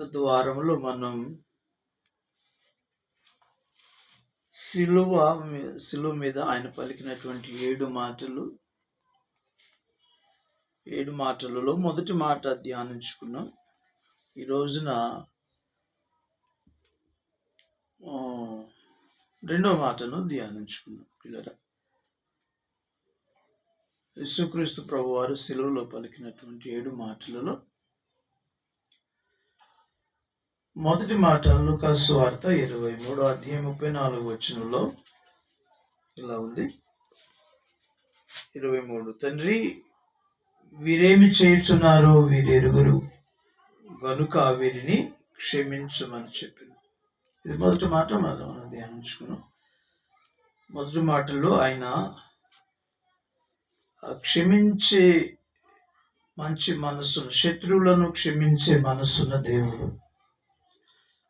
గత వారంలో మనం సిలువ సిలువ మీద ఆయన పలికినటువంటి ఏడు మాటలు ఏడు మాటలలో మొదటి మాట ధ్యానించుకున్నాం. ఈ రోజున రెండవ రెండో మాటను ధ్యానించుకున్నాం పిల్లరా. యేసుక్రీస్తు ప్రభువారు సెలవులో సిలువలో పలికినటువంటి ఏడు మాటలలో మొదటి మాట లుకాసు వార్త ఇరవై మూడో అధ్యాయం ముప్పై నాలుగు వచనంలో ఇలా ఉంది. ఇరవై మూడు తండ్రి వీరేమి చేయుచున్నారో వీరెరుగురు గనుక వీరిని క్షమించమని చెప్పింది ఇది మొదటి మాట మనం మనం ధ్యానించుకున్నాం. మొదటి మాటలో ఆయన క్షమించే మంచి మనసును శత్రువులను క్షమించే మనస్సున్న దేవుడు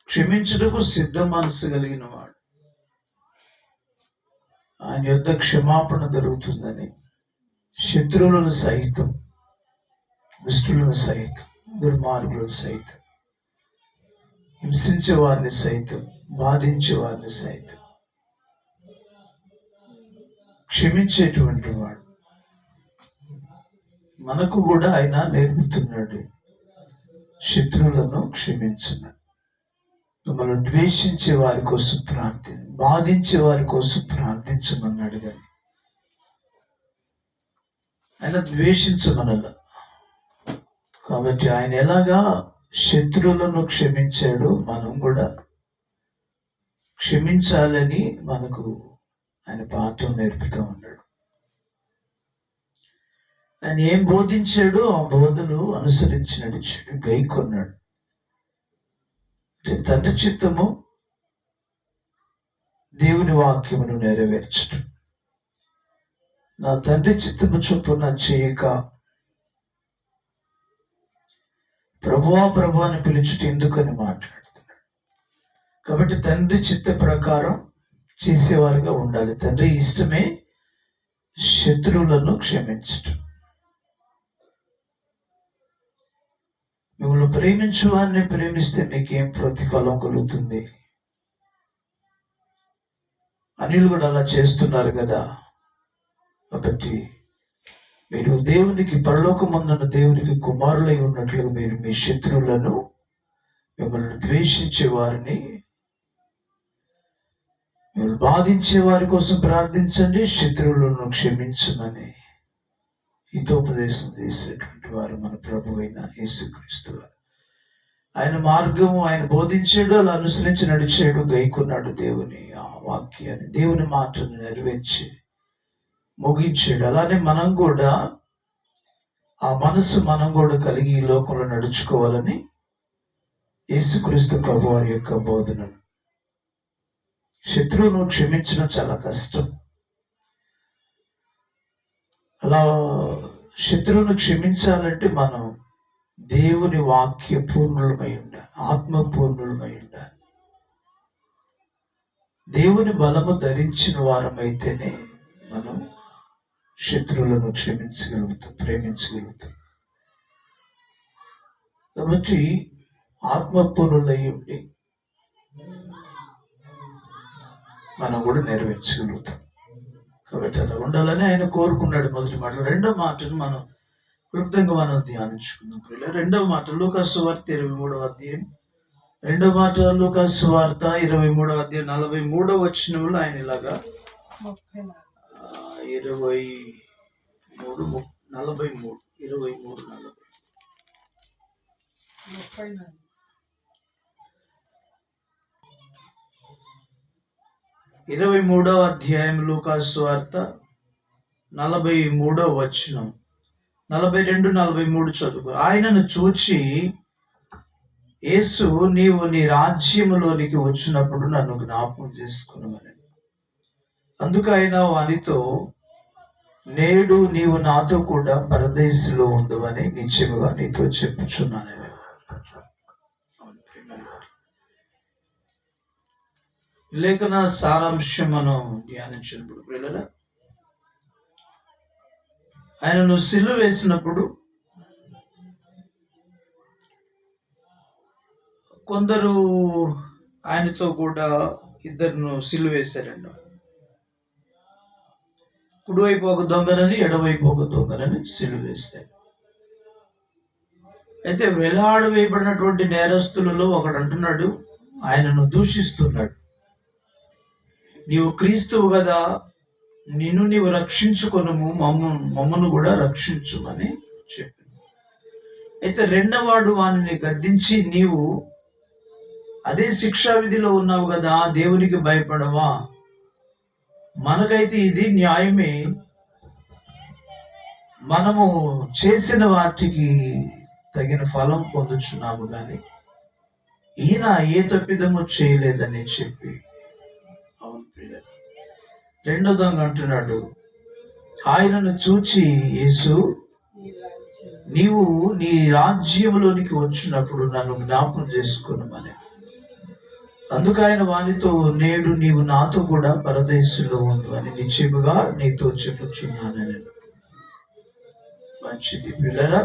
క్షమించుటకు సిద్ధ మనసు కలిగిన వాడు. ఆయన యొక్క క్షమాపణ దొరుకుతుందని శత్రువులను సహితం దుష్టులను సహితం దుర్మార్గులను సహితం హింసించే వారిని సైతం బాధించే వారిని సైతం క్షమించేటువంటి వాడు. మనకు కూడా ఆయన నేర్పుతున్నాడు శత్రువులను క్షమించున్నాడు మిమ్మల్ని ద్వేషించే వారి కోసం ప్రార్థి బాధించే వారి కోసం ప్రార్థించమన్నాడు కానీ ఆయన ద్వేషించమనల కాబట్టి ఆయన ఎలాగా శత్రువులను క్షమించాడు మనం కూడా క్షమించాలని మనకు ఆయన పాఠం నేర్పుతూ ఉన్నాడు. ఆయన ఏం బోధించాడో ఆ బోధలు అనుసరించి నడిచాడు గైకొన్నాడు. తండ్రి చిత్తము దేవుని వాక్యమును నెరవేర్చడం నా తండ్రి చిత్తము చొప్పున చేయక. ప్రభువా ప్రభు అని పిలుచుట ఎందుకని మాట్లాడుతున్నాడు? కాబట్టి తండ్రి చిత్త ప్రకారం చేసేవారుగా ఉండాలి. తండ్రి ఇష్టమే శత్రువులను క్షమించటం. మిమ్మల్ని ప్రేమించు వారిని ప్రేమిస్తే మీకేం ప్రతిఫలం కలుగుతుంది? అనిలు కూడా అలా చేస్తున్నారు కదా. కాబట్టి మీరు దేవునికి పరలోకమందున్న దేవునికి కుమారులై ఉన్నట్లుగా మీరు మీ శత్రువులను మిమ్మల్ని ద్వేషించే వారిని మిమ్మల్ని బాధించే వారి కోసం ప్రార్థించండి శత్రువులను క్షమించమని. హితోపదేశం చేసినటువంటి వారు మన ప్రభు అయిన యేసుక్రీస్తు వారు. ఆయన మార్గము ఆయన బోధించాడు అలా అనుసరించి నడిచాడు గైకున్నాడు దేవుని ఆ వాక్యాన్ని దేవుని మాటను నెరవేర్చి ముగించాడు. అలానే మనం కూడా ఆ మనసు మనం కూడా కలిగి ఈ లోకంలో నడుచుకోవాలని యేసుక్రీస్తు ప్రభు వారి యొక్క బోధనను శత్రువును క్షమించడం చాలా కష్టం. అలా శత్రువును క్షమించాలంటే మనం దేవుని వాక్య పూర్ణులమై ఉండాలి ఆత్మ పూర్ణులమై ఉండాలి దేవుని బలము ధరించిన వారమైతేనే మనం శత్రువులను క్షమించగలుగుతాం ప్రేమించగలుగుతాం. కాబట్టి ఆత్మపూర్ణులై ఉండి మనం కూడా నెరవేర్చగలుగుతాం. కాబట్టి అలా ఉండాలని ఆయన కోరుకున్నాడు మొదటి మాట రెండో మాటను మనం క్లుప్తంగా మనం ధ్యానించుకుందాం. పిల్లలు రెండవ మాట లూకాసు వార్త ఇరవై మూడవ అధ్యాయం. రెండవ మాట లూకాసు వార్త ఇరవై మూడవ అధ్యాయం నలభై మూడవ వచ్చినంలో ఆయన ఇలాగా ఇరవై మూడు నలభై మూడు ఇరవై మూడు నలభై. ఇరవై మూడవ అధ్యాయం లూకాసు వార్త నలభై మూడవ వచనం. నలభై రెండు నలభై మూడు చదువు. ఆయనను చూచి యేసు నీవు నీ రాజ్యములోనికి వచ్చినప్పుడు నన్ను జ్ఞాపకం చేసుకున్నామని అందుకు ఆయన వానితో నేడు నీవు నాతో కూడా పరదేశంలో ఉండవని నిత్యముగా నీతో చెప్పుచున్నాను. లేఖన సారాంశం మనం ధ్యానించినప్పుడు పిల్లల ఆయనను సిల్లు వేసినప్పుడు కొందరు ఆయనతో కూడా ఇద్దరును సిలువేశారండి కుడివైపు ఒక దొంగనని ఎడవైపు ఒక దొంగనని సిలువేశారు అయితే వెలాడ వేయబడినటువంటి నేరస్తులలో ఒకడు అంటున్నాడు ఆయనను దూషిస్తున్నాడు. నీవు క్రీస్తువు కదా నిన్ను నీవు రక్షించుకొనము మమ్మ మమ్మను కూడా రక్షించుమని చెప్పింది. అయితే రెండవాడు వానిని గద్దించి నీవు అదే శిక్షా విధిలో ఉన్నావు కదా దేవునికి భయపడవా? మనకైతే ఇది న్యాయమే. మనము చేసిన వాటికి తగిన ఫలం పొందుచున్నాము కానీ ఈయన ఏ తప్పిదము చేయలేదని చెప్పి అవును పిల్లలు రెండో దొంగ అంటున్నాడు ఆయనను చూచి యేసు నీవు నీ రాజ్యంలోనికి వచ్చినప్పుడు నన్ను జ్ఞాపకం చేసుకున్నామని అందుకు ఆయన వానితో నేడు నీవు నాతో కూడా పరదేశంలో ఉండు అని నిశ్చయముగా నీతో చెప్పుచున్నానని. మంచిది పిల్లరా